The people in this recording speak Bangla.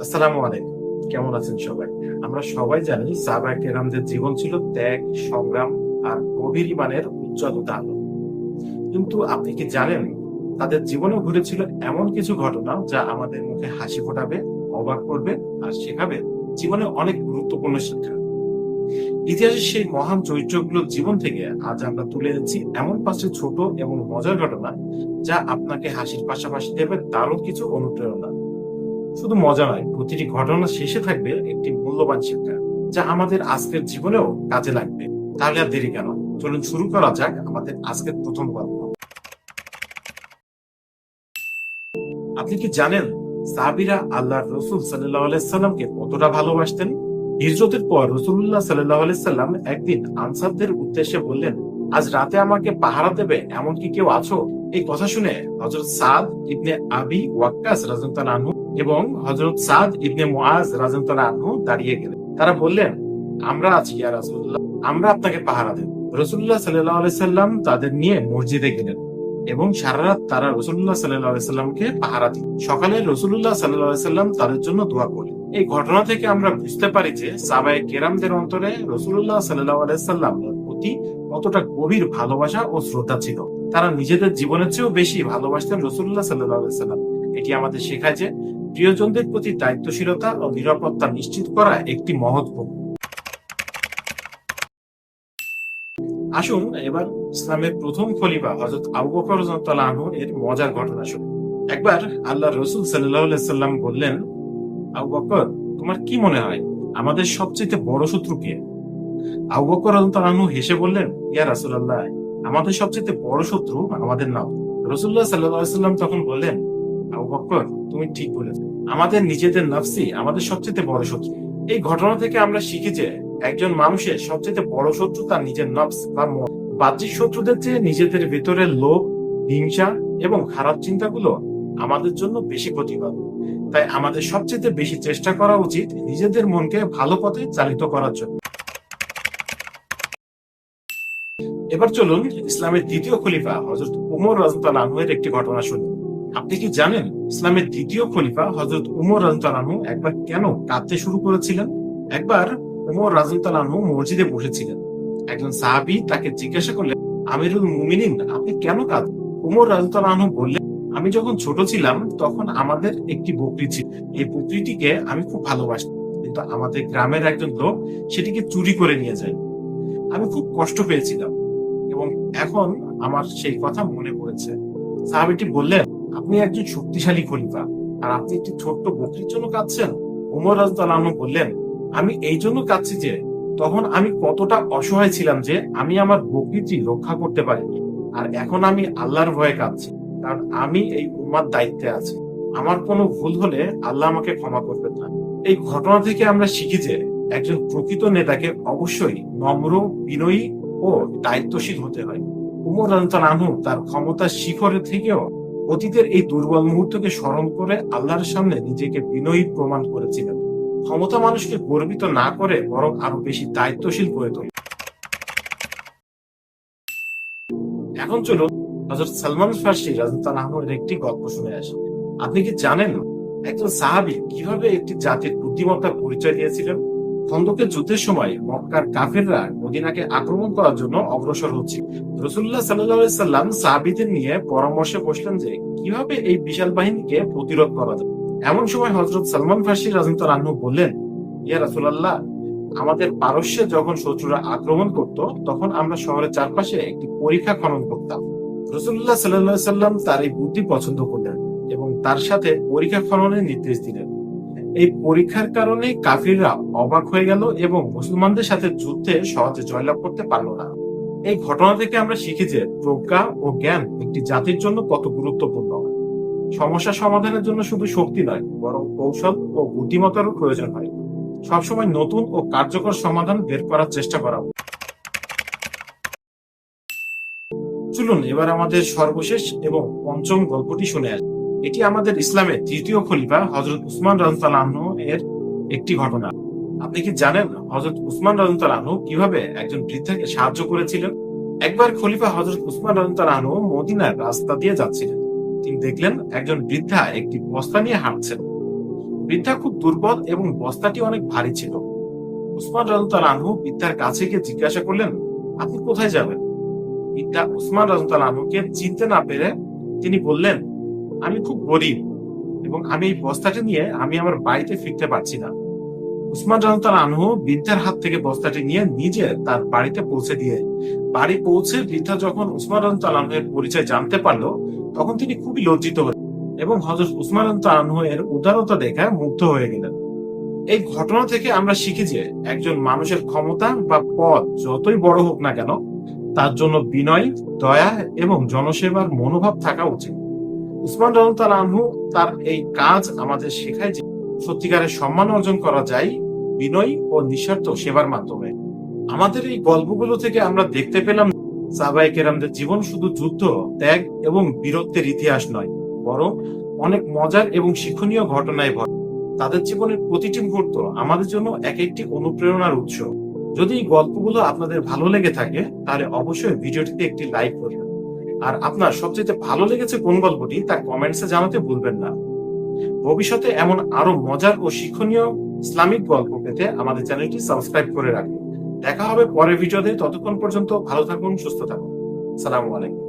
আসসালামু আলাইকুম। কেমন আছেন সবাই? আমরা সবাই জানি সাহাবা কেরামদের জীবন ছিল ত্যাগ, সংগ্রাম আর গভীর ইমানের উজ্জ্বল উদাহরণ কিন্তু আপনি কি জানেন, তাদের জীবনে ঘটেছিল এমন কিছু ঘটনা যা আমাদের মুখে হাসি ফোটাবে, অবাক করবে আর শেখাবে জীবনে অনেক গুরুত্বপূর্ণ শিক্ষা। ইতিহাসের সেই মহান চরিত্রগুলোর জীবন থেকে আজ আমরা তুলে এনেছি এমন পাঁচটি ছোট এবং মজার ঘটনা যা আপনাকে হাসির পাশাপাশি দেবে দারুণ কিছু অনুপ্রেরণা। শুধু মজা নয়, প্রতিটি ঘটনা শেষে থাকবে একটি মূল্যবান শিক্ষা, যা আমাদের আজকের জীবনেও কাজে লাগবে। তাহলে আর দেরি কেন? চলুন শুরু করা যাক আমাদের আজকের প্রথম গল্প আপনি কি জানেন সাবিরা আল্লাহ রসুল সাল্লাহ আলাইসাল্লামকে কতটা ভালোবাসতেন? হিজরতের পর রসুল্লাহ সাল্লাহ আলাইসাল্লাম একদিন আনসারদের উদ্দেশ্যে বললেন, আজ রাতে আমাকে পাহারা দেবে এমন কি কেউ আছো? এই কথা শুনে হজরত সাদ ইবনে আবি ওয়াক্কাস রাজন্তাল আনহু এবং হজরত সাদ ইবনে মুআজ রাজন্তাল আনহু দাঁড়িয়ে গেলেন। তারা বললেন, আমরা আছি, ইয়া রাসূলুল্লাহ, আমরা আপনাকে পাহারা দেব। রসুল্লাহ সাল্লাহ আলাইসাল্লাম তাদের নিয়ে মসজিদে গেলেন এবং সারা রাত তারা রসুল্লাহ সাল্লাহ সাল্লামকে পাহারা দিন সকালে রসুল্লাহ সাল্লাহ সাল্লাম তাদের জন্য দোয়া করলেন। এই ঘটনা থেকে আমরা বুঝতে পারি যে সাবাই কেরামদের অন্তরে রসুল্লাহ সাল্লাহ আলাইসাল্লাম প্রতি কতটা গভীর ভালোবাসা ও শ্রদ্ধা ছিল। তারা নিজেদের জীবনের চেয়েও বেশি ভালোবাসতেন রসুল্লাহ সাল্লাহ সাল্লাম। এটি আমাদের শেখায় যে প্রিয়জনদের প্রতি দায়িত্বশীলতা ও নিরাপত্তা নিশ্চিত করা একটি মহৎ। আসুন, এবার ইসলামের প্রথম খলিফা হজরত আবু বকর এর মজার ঘটনা শুনুন একবার আল্লাহ রসুল সাল্লাম বললেন, আবু বকর, তোমার কি মনে হয় আমাদের সবচেয়ে বড় শত্রু কে? আবু বকর আনহু হেসে বললেন, ইয়া রাসূলুল্লাহ, আমাদের সবচেয়ে বড় শত্রু আমাদের নাম রসুল্লাহ সাল্লাহ সাল্লাম তখন বললেন, আবু বকর তুমি ঠিক বলেছ। আমাদের নিজেদের নফসি আমাদের সবচেয়ে বড় শত্রু। এই ঘটনা থেকে আমরা শিখি যে একজন মানুষের সবচেয়ে বড় শত্রু তার নিজের নফস বা মন। বাহ্যিক শত্রুদের চেয়ে নিজেদের ভেতরের লোভ, হিংসা এবং খারাপ চিন্তাগুলো আমাদের জন্য বেশি ক্ষতিকর। তাই আমাদের সবচেয়ে বেশি চেষ্টা করা উচিত নিজেদের মনকে ভালো পথে চালিত করার জন্য। এবার চলুন ইসলামের দ্বিতীয় খলিফা হজরত উমর রাজতাল আনহুয়ের একটি ঘটনা শুনুন আপনি কি জানেন ইসলামের দ্বিতীয় খলিফা হজরত উমর রাজতাল একবার কেন কাঁদতে শুরু করেছিলেন? একবার উমর রাজতাল আনহু মসজিদে বসেছিলেন। একজন সাহাবি তাকে জিজ্ঞাসা করলেন, আমিরুল মুমিনিন, আপনি কেন কাঁদ উমর রাজতাল আনহু বললেন, আমি যখন ছোট ছিলাম, তখন আমাদের একটি বকরি ছিল। এই বকরিটিকে আমি খুব ভালোবাসতাম কিন্তু আমাদের গ্রামের একজন লোক সেটিকে চুরি করে নিয়ে যায়। আমি খুব কষ্ট পেয়েছিলাম এবং এখন আমার সেই কথা মনে পড়েছে। সাহাবিটি বললেন আপনি একজন শক্তিশালী খলিফা, আর আপনি একটি ছোট্ট বকরির জন্য কাঁদছেন? উমর রাজদালানু বললেন, আমি এই জন্য কাঁদছি যে, তখন আমি কতটা অসহায় ছিলাম যে, আমি আমার বকরিটি রক্ষা করতে পারিনি। আর এখন আমি আল্লাহর ভয়ে কাঁদছি, কারণ আমি এই উম্মার দায়িত্বে আছি। আমার কোনো ভুল হলে আল্লাহ আমাকে ক্ষমা করবেন না। এই ঘটনা থেকে আমরা শিখি যে, একজন প্রকৃত নেতাকে অবশ্যই নম্র, বিনয়ী ও দায়িত্বশীল হতে হয়। উমর আনহু তার ক্ষমতার শিখরে থেকেও অতীতের এই দুর্বল মুহূর্তকে স্মরণ করে আল্লাহর সামনে নিজেকে বিনয়ী প্রমাণ করেছিলেন। ক্ষমতা মানুষকে গর্বিত না করে বরং আরও বেশি দায়িত্বশীল করে তোলে। এখন চলুন হজরত সালমান ফার্সি রাজতান আহমের একটি গল্প শুনে আসি। আপনি কি জানেন একজন সাহাবি কীভাবে একটি জাতির বুদ্ধিমত্তার পরিচয় দিয়েছিলেন? খন্দকের যুদ্ধের সময় মক্কার কাফেররা মদিনাকে আক্রমণ করার জন্য অগ্রসর হচ্ছে রসুল্লাহ সাল্লাম সাহাবিদের নিয়ে পরামর্শে বসলেন যে কীভাবে এই বিশাল বাহিনীকে প্রতিরোধ করা যায়। এমন সময় হজরত সালমান ফার্সি রাজন্ত রান্নু বললেন, ইয়া রাসুলাল্লাহ, আমাদের পারস্যে যখন শত্রুরা আক্রমণ করত, তখন আমরা শহরের চারপাশে একটি পরীক্ষা খনন করতাম। রসুল্লাহ সাল্লাহ সাল্লাম তার এই বুদ্ধি পছন্দ করলেন এবং তার সাথে পরীক্ষা খননের নির্দেশ দিলেন। এই পরীক্ষার কারণে কাফিররা অবাক হয়ে গেল এবং মুসলমানদের সাথে যুদ্ধে সহজে জয়লাভ করতে পারল না। এই ঘটনা থেকে আমরা শিখি যে প্রজ্ঞা ও জ্ঞান একটি জাতির জন্য কত গুরুত্বপূর্ণ। সমস্যা সমাধানের জন্য শুধু শক্তি নয়, বরং কৌশল ও বুদ্ধিমত্তারও প্রয়োজন হয়। সবসময় নতুন ও কার্যকর সমাধান বের করার চেষ্টা করা চলুন এবার আমাদের সর্বশেষ এবং পঞ্চম গল্পটি শুনে আসি। এটি আমাদের ইসলামের তৃতীয় খলিফা হজরত উসমান রাজতালাহ এর একটি ঘটনা। আপনি কি জানেন হজরত উসমান রাজতালাহ কীভাবে একজন বৃদ্ধাকে সাহায্য করেছিলেন? একবার খলিফা হজরত উসমান রাজতালাহ মদিনার রাস্তা দিয়ে যাচ্ছিলেন। তিনি দেখলেন একজন বৃদ্ধা একটি বস্তা নিয়ে হাঁটছেন। বৃদ্ধা খুব দুর্বল এবং বস্তাটি অনেক ভারী ছিল। উসমান রাজতাল আনহু বৃদ্ধার কাছে গিয়ে জিজ্ঞাসা করলেন, আপনি কোথায় যাবেন? বৃদ্ধা উসমান রাজতাল আনহুকে চিনতে না পেরে তিনি বললেন, আমি খুব গরিব এবং আমি এই বস্তাটি নিয়ে আমি আমার বাড়িতে ফিরতে পারছি না। উসমান রাজতাল আনহু বৃদ্ধার হাত থেকে বস্তাটি নিয়ে নিজে তার বাড়িতে পৌঁছে দিয়ে বাড়ি পৌঁছে বৃদ্ধা যখন উসমান রাজতাল আনহুর পরিচয় জানতে পারল, তখন তিনি খুবই লজ্জিত হলেন এবং হজরত উসমান আনহু এর উদারতা দেখে মুগ্ধ হয়ে গেলেন। এই ঘটনা থেকে আমরা শিখি যে একজন মানুষের ক্ষমতা বা পদ যতই বড় হোক না কেন, তার জন্য বিনয়, দয়া এবং জনসেবার মনোভাব থাকা উচিত। উসমান রহমতাল আনহু তার এই কাজ আমাদের শেখায় যে সত্যিকারের সম্মান অর্জন করা যায় বিনয় ও নিঃস্বার্থ সেবার মাধ্যমে। আমাদের এই গল্পগুলো থেকে আমরা দেখতে পেলাম সাবাই কেরামদের জীবন শুধু যুদ্ধ, ত্যাগ এবং বীরত্বের ইতিহাস নয়, বরং অনেক মজার এবং শিক্ষণীয় ঘটনায় ভরে তাদের জীবনের প্রতিটি মুহূর্ত আমাদের জন্য এক একটি অনুপ্রেরণার উৎস। যদি এই গল্পগুলো আপনাদের ভালো লেগে থাকে, তাহলে অবশ্যই ভিডিওটিতে একটি লাইক করবেন। আর আপনার সবচেয়ে ভালো লেগেছে কোন গল্পটি, তা কমেন্টসে জানাতে ভুলবেন না। ভবিষ্যতে এমন আরও মজার ও শিক্ষণীয় ইসলামিক গল্প পেতে আমাদের চ্যানেলটি সাবস্ক্রাইব করে রাখুন। দেখা হবে পরের ভিডিওতে। ততক্ষণ পর্যন্ত ভালো থাকুন, সুস্থ থাকুন। সালামু আলাইকুম।